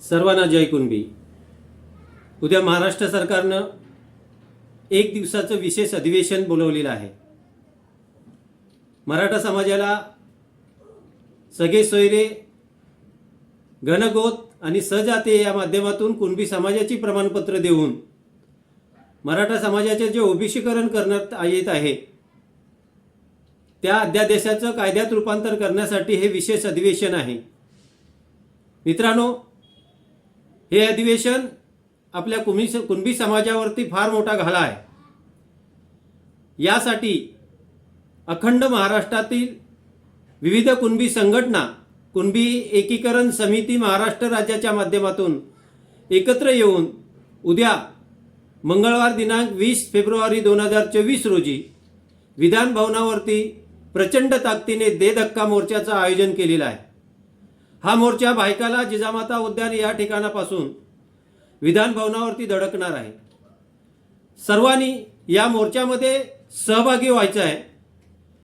सर्वांना जय कुणबी. उद्या महाराष्ट्र सरकारनं एक दिवसाचं विशेष अधिवेशन बोलवलेलं आहे. मराठा समाजाला सगळे सोयरे घनगोत आणि सजाते या माध्यमातून कुणबी समाजाची प्रमाणपत्र देऊन मराठा समाजाचे जे ओबीसीकरण करण्यात येत आहे त्या अध्यादेशाचं कायद्यात रूपांतर करण्यासाठी हे विशेष अधिवेशन आहे. मित्रांनो हे अधिवेशन आपल्या कुंभी कुणबी समाजावरती फार मोठा घाला आहे. यासाठी अखंड महाराष्ट्रातील विविध कुणबी संघटना कुणबी एकीकरण समिती महाराष्ट्र राज्याच्या माध्यमातून एकत्र येऊन उद्या मंगळवार दिनांक वीस फेब्रुवारी दोन हजार चोवीस रोजी विधान भवनावरती प्रचंड ताकदीने दे धक्का मोर्चाचं आयोजन केलेलं आहे. हा मोर्चा भायकाला जिजामाता उद्यान या ठिकाणापासून विधान भवनावरती धडकणार आहे. सर्वांनी या मोर्चामध्ये सहभागी व्हायचं आहे.